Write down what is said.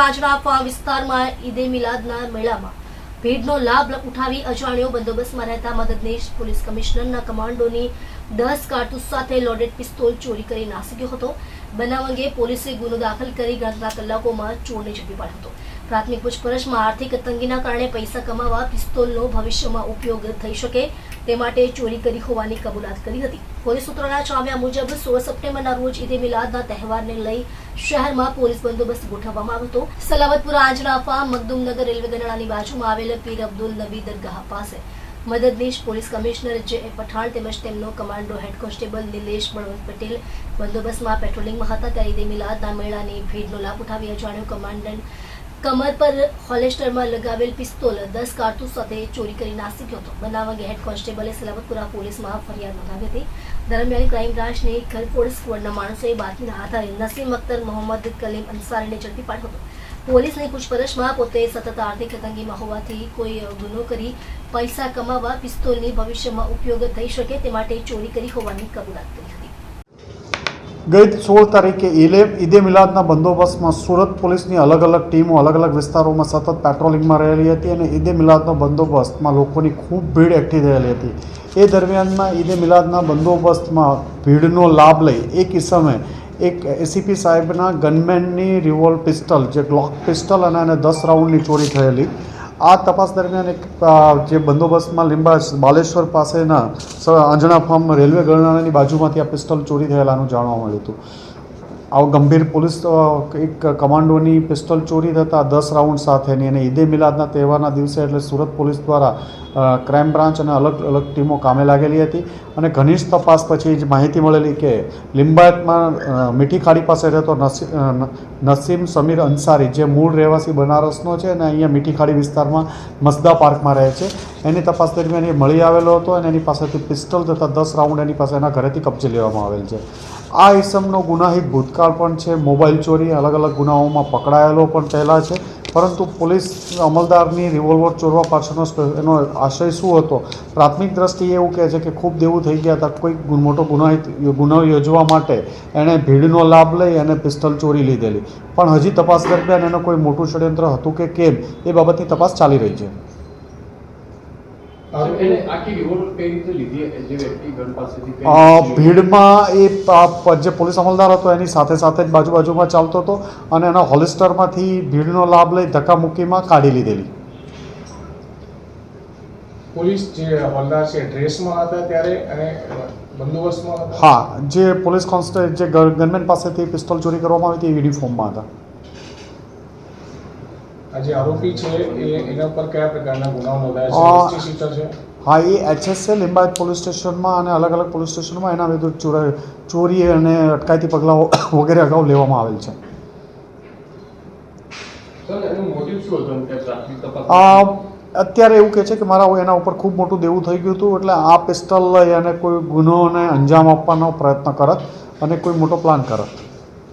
આજરાફા વિસ્તારમાં ઈદે મિલાદના મેળામાં ભીડનો લાભ ઉઠાવી અજાણ્યો બંદોબસ્તમાં રહેતા મદદનીશ પોલીસ કમિશનરના કમાન્ડોની દસ કારતૂસ સાથે લોડેડ પિસ્તોલ ચોરી કરી નાસી હતો. બનાવ અંગે પોલીસે ગુનો દાખલ કરી ગણતરીના કલાકોમાં ચોરને ઝડપી પાડ્યો હતો. પ્રાથમિક પૂછપરછમાં આર્થિક તંગીના કારણે પૈસા કમાવા, પિસ્તોલનો ભવિષ્યમાં ઉપયોગ થઈ શકે તે માટે ચોરી કરી હોવાની કબૂલાત કરી હતી. પોલીસ સૂત્રોના જણાવ્યા મુજબ સોળ સપ્ટેમ્બરના રોજ ઈદે મિલાદના તહેવારને લઈ શહેરમાં પોલીસ બંદોબસ્ત ગોઠવવામાં આવ્યો હતો. સલામતપુરા આંજરાફા મગદુમનગર રેલવે ગરણાની બાજુમાં આવેલ પીર અબ્દુલ નબી દરગાહ પાસે મદદનીશ પોલીસ કમિશનર જે પઠાણ તેમજ તેમનો commando head constable Nilesh Balwant Patel બંદોબસ્તમાં પેટ્રોલિંગમાં હતા. ત્યારે ઈદે મિલાદના મેળાની ભીડનો લાભ ઉઠાવી અજાણ્યો કમાન્ડન્ટ કમર પર હોલેસ્ટરમાં લગાવેલ પિસ્તોલ, દસ કારતૂસ સાથે ચોરી કરી નાસી હતો. બનાવ અંગે હેડ કોન્સ્ટેબલે સલામતપુરા પોલીસમાં ફરિયાદ નોંધાવી હતી. દરમિયાન ક્રાઇમ બ્રાન્ચની ઘરફોડ સ્ક્વોડના માણસોએ બાતમીના આધારે નસીમ અખ્તર મોહમ્મદ કલીમ અંસારીને ઝડપી પાડ્યો હતો. પોલીસની પૂછપરછમાં પોતે સતત આર્થિક તંગીમાં હોવાથી કોઈ ગુનો કરી પૈસા કમાવા, પિસ્તોલની ભવિષ્યમાં ઉપયોગ થઈ શકે તે માટે ચોરી કરી હોવાની કબૂલાત કરી હતી. ગઈ સોળ તારીખે ઈલે ઈદે મિલાદના બંદોબસ્તમાં સુરત પોલીસની અલગ અલગ ટીમો અલગ અલગ વિસ્તારોમાં સતત પેટ્રોલિંગમાં રહેલી હતી અને ઈદે મિલાદનો બંદોબસ્તમાં લોકોની ખૂબ ભીડ એકઠી થયેલી હતી. એ દરમિયાનમાં ઈદે મિલાદના બંદોબસ્તમાં ભીડનો લાભ લઈ એક ઇસમે એક એસીપી સાહેબના ગનમેનની રિવોલ્વ પિસ્ટલ, જે ગ્લોક પિસ્ટલ અને એને દસ રાઉન્ડની ચોરી થયેલી. આ તપાસ દરમિયાન એક જે બંદોબસ્તમાં લીંબા બાલેશ્વર પાસેના અંજણા ફાર્મ રેલવે ગરણાની બાજુમાંથી આ પિસ્તોલ ચોરી થયેલાનું જાણવા મળ્યું હતું. આવો ગંભીર પોલીસ એક કમાન્ડોની પિસ્તોલ ચોરી થતાં દસ રાઉન્ડ સાથેની અને ઈદે મિલાદના તહેવારના દિવસે એટલે સુરત પોલીસ દ્વારા ક્રાઇમ બ્રાન્ચ અને અલગ અલગ ટીમો કામે લાગેલી હતી. અને ઘનિષ્ઠ તપાસ પછી જ માહિતી મળેલી કે લિંબાયતમાં મીઠી ખાડી પાસે રહેતો નસીમ સમીર અંસારી, જે મૂળ રહેવાસી બનારસનો છે અને અહીંયા મીઠી ખાડી વિસ્તારમાં મસદા પાર્કમાં રહે છે. એની તપાસ દરમિયાન એ મળી આવેલો હતો અને એની પાસેથી પિસ્ટલ તથા દસ રાઉન્ડ એની પાસે એના ઘરેથી કબજે લેવામાં આવેલ છે. આ ઇસમનો ગુનાહિત ભૂતકાળ પણ છે. મોબાઈલ ચોરી અલગ અલગ ગુનાઓમાં પકડાયેલો પણ પહેલાં છે. પરંતુ પોલીસ અમલદારની રિવોલ્વર ચોરવા પાછળનો એનો આશય શું હતો? પ્રાથમિક દ્રષ્ટિએ એવું કહે છે કે ખૂબ દેવું થઈ ગયા હતા, કોઈ મોટો ગુનાહિત ગુનો યોજવા માટે એણે ભીડનો લાભ લઈ અને પિસ્તલ ચોરી લીધેલી. પણ હજી તપાસ દરમિયાન એનો કોઈ મોટું ષડયંત્ર હતું કે કેમ, એ બાબતની તપાસ ચાલી રહી છે. ભીડમાં એ જે પોલીસ અમલદાર હતો એની સાથે સાથે જ બાજુ બાજુમાં ચાલતો હતો અને એના હોલિસ્ટરમાંથી ભીડનો લાભ લઈ ધક્કામુક્કીમાં કાઢી લીધેલી. પોલીસ જે અમલદાર છે ડ્રેસમાં હતા ત્યારે અને બંદોબસ્તમાં હા જે પોલીસ કોન્સ્ટેબલ જે ગનમેન પાસેથી પિસ્તોલ ચોરી કરવામાં આવી હતી એ યુનિફોર્મમાં હતા. જે આરોપી છે એ એના પર કયા પ્રકારના ગુનાઓ નોંધાયા છે? છે? હા એ એચએસએ લિંબાયત પોલીસ સ્ટેશનમાં અને અલગ અલગ પોલીસ સ્ટેશનમાં એના વિરુદ્ધ ચોર- ચોરી અને અટકાયતી પગલાઓ વગેરે અગાઉ લેવામાં આવેલ છે. અત્યારે એવું કહે છે કે મારા એના ઉપર ખૂબ મોટું દેવું થઈ ગયું હતું એટલે આ પિસ્તલ લઈ અને કોઈ ગુનોને અંજામ આપવાનો પ્રયત્ન કરત અને કોઈ મોટો પ્લાન કરત.